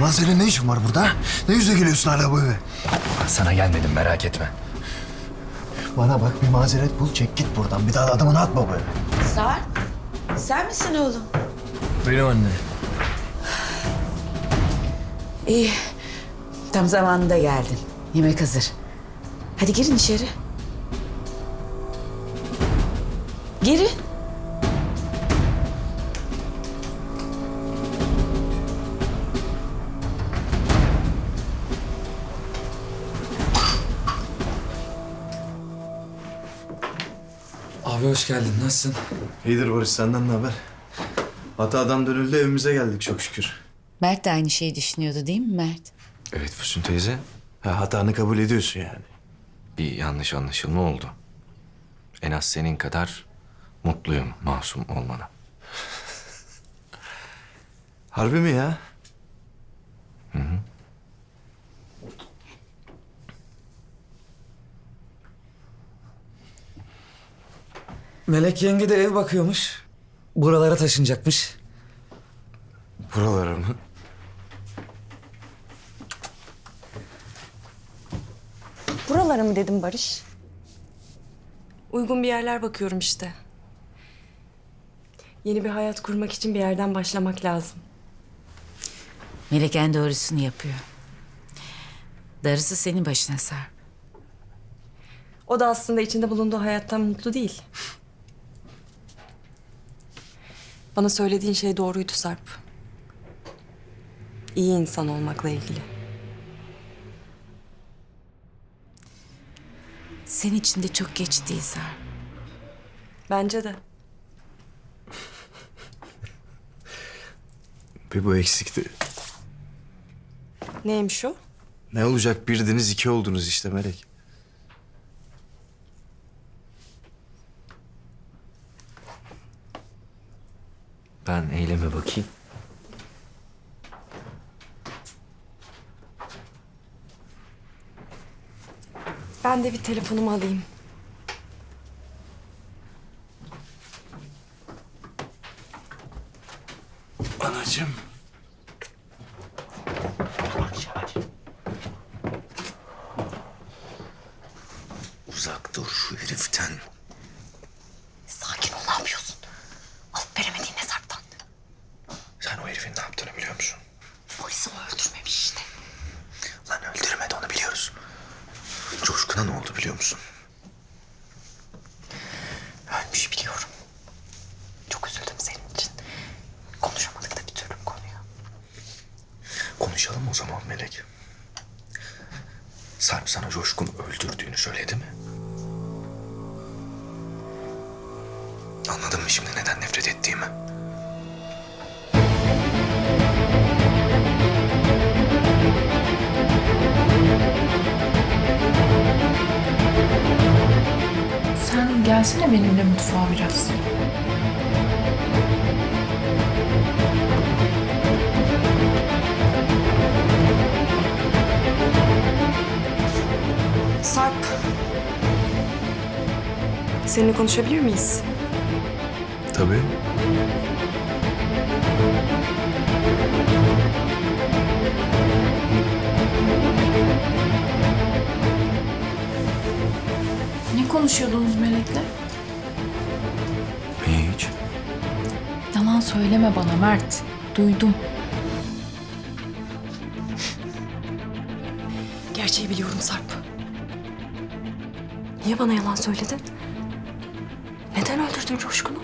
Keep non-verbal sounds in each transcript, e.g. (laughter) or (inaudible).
Lan senin ne işin var burada? Ne yüzle geliyorsun hala bu eve? Sana gelmedim merak etme. Bana bak bir mazeret bul çek git buradan. Bir daha da adımını atma bu eve. Sarp, sen misin oğlum? Benim anne. İyi, tam zamanında geldin. Yemek hazır. Hadi girin içeri. Girin. Abi hoş geldin. Nasılsın? İyidir Barış senden ne haber? Hatadan dönüldü evimize geldik çok şükür. Mert de aynı şeyi düşünüyordu değil mi Mert? Evet Füsun teyze. Ha, hatanı kabul ediyorsun yani. Bir yanlış anlaşılma oldu. En az senin kadar mutluyum masum olmana. Harbi mi ya? Melek yenge de ev bakıyormuş. Buralara taşınacakmış. Buralara mı? Buralara mı dedim Barış? Uygun bir yerler bakıyorum işte. Yeni bir hayat kurmak için bir yerden başlamak lazım. Melek en doğrusunu yapıyor. Darısı senin başına Sarp. O da aslında içinde bulunduğu hayattan mutlu değil. Bana söylediğin şey doğruydu Sarp. İyi insan olmakla ilgili. Senin için de çok geç değil Sarp. Bence de. (laughs) Bir bu eksikti. Neymiş o? Ne olacak birdiniz iki oldunuz işte Melek. Ben eyleme bakayım. Ben de bir telefonumu alayım. Anacığım. Uzak dur şu heriften. Sakin ol, ne yapıyorsun? Alıp veremediğin ne Sarp'tan? Sen o herifin ne yaptığını biliyor musun? Polisi o öldürmemiş işte. Lan öldürmedi onu biliyoruz. Coşkun'a ne oldu biliyor musun? Ölmüş biliyorum. Çok üzüldüm senin için. Konuşamadık da bir türlü bu konuyu. Konuşalım o zaman Melek. Sarp sana Coşkun'u öldürdüğünü söyledi mi? Anladın mı şimdi neden nefret ettiğimi? Gelsene benimle mutfağa biraz. Sarp. Seninle konuşabilir miyiz? Tabii. Konuşuyordunuz Melek'le? Hiç. Yalan söyleme bana Mert. Duydum. Gerçeği biliyorum Sarp. Niye bana yalan söyledin? Neden öldürdün Coşkun'u?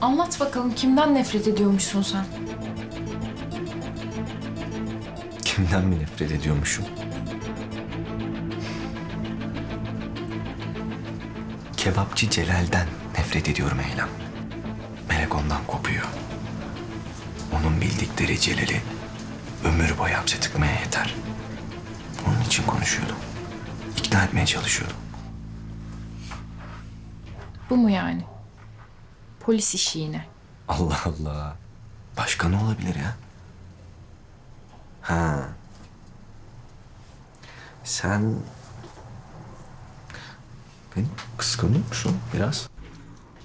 Anlat bakalım kimden nefret ediyormuşsun sen? Kimden mi nefret ediyormuşum? Kebapçı Celal'den nefret ediyorum Eylem. Melek ondan kopuyor. Onun bildikleri Celal'i ömür boyu hapse tıkmaya yeter. Onun için konuşuyordum. İkna etmeye çalışıyordum. Bu mu yani? Polis işi yine. Allah Allah. Başka ne olabilir ya? Ha. Sen beni kıskanıyor musun biraz?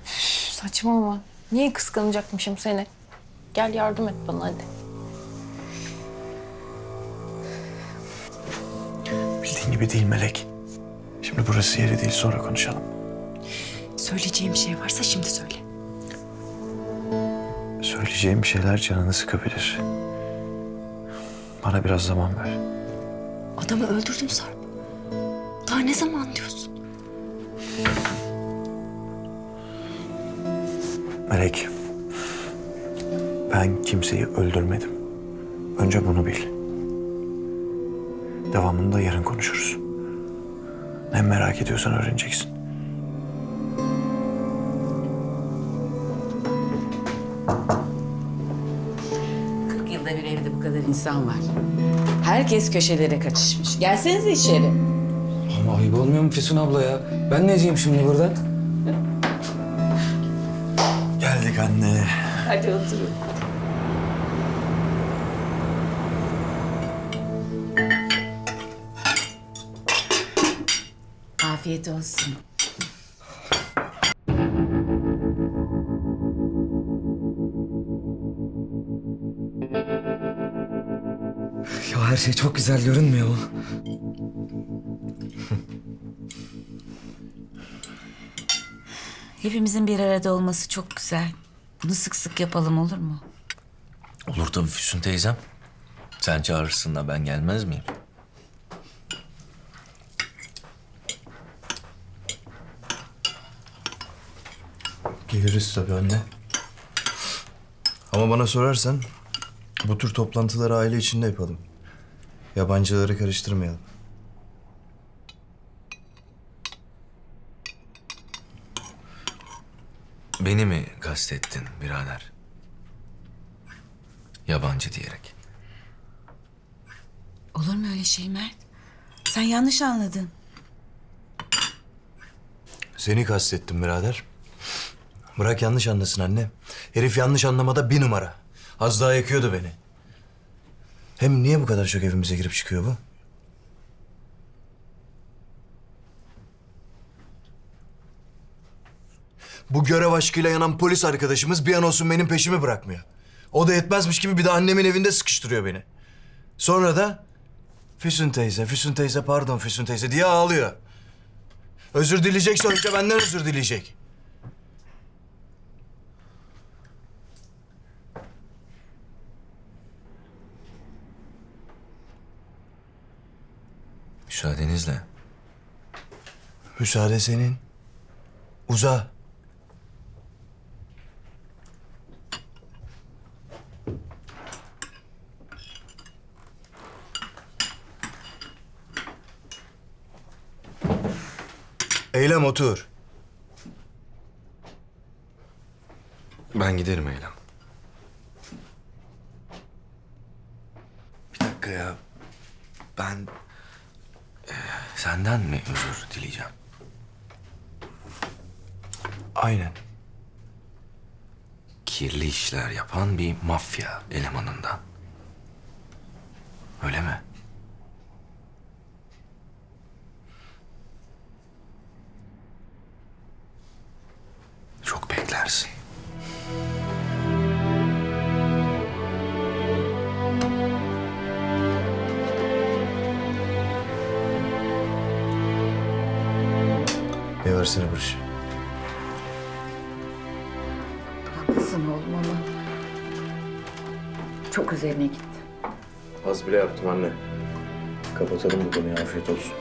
Üf, saçmalama. Niye kıskanacakmışım seni? Gel yardım et bana hadi. Bildiğin gibi değil Melek. Şimdi burası yeri değil sonra konuşalım. Söyleyeceğim bir şey varsa şimdi söyle. Söyleyeceğim şeyler canını sıkabilir. Bana biraz zaman ver. Adamı öldürdün Sarp. Daha ne zaman diyorsun? Melek, ben kimseyi öldürmedim. Önce bunu bil. Devamını da yarın konuşuruz. Ne merak ediyorsan öğreneceksin. Kırk yılda bir evde bu kadar insan var. Herkes köşelere kaçışmış. Gelsenize içeri. Ama ayıp olmuyor mu Füsun abla ya? Ben neciyim şimdi burada? Hadi oturun. Afiyet olsun. Ya her şey çok güzel görünmüyor mu? Hepimizin bir arada olması çok güzel. Bunu sık sık yapalım olur mu? Olur tabii Füsun teyzem. Sen çağırırsın da ben gelmez miyim? Geliriz tabii anne. Ama bana sorarsan bu tür toplantıları aile içinde yapalım. Yabancıları karıştırmayalım. Beni mi kastettin birader? Yabancı diyerek. Olur mu öyle şey Mert? Sen yanlış anladın. Seni kastettim birader. Bırak yanlış anlasın anne. Herif yanlış anlamada bir numara. Az daha yakıyordu beni. Hem niye bu kadar çok evimize girip çıkıyor bu? Bu görev aşkıyla yanan polis arkadaşımız bir an olsun benim peşimi bırakmıyor. O da yetmezmiş gibi bir de annemin evinde sıkıştırıyor beni. Sonra da Füsun teyze, Füsun teyze pardon Füsun teyze diye ağlıyor. Özür dileyecekse önce benden özür dileyecek. Müsaadenizle. Müsaade senin. Uza. Eylem otur. Ben giderim Eylem. Bir dakika ya. Ben Senden mi özür dileyeceğim? Aynen. Kirli işler yapan bir mafya elemanından. Öyle mi? Versene Barış. Haklısın oğlum ama çok üzerine gitti. Az bile yaptım anne. Kapatalım bu konuyu afiyet olsun.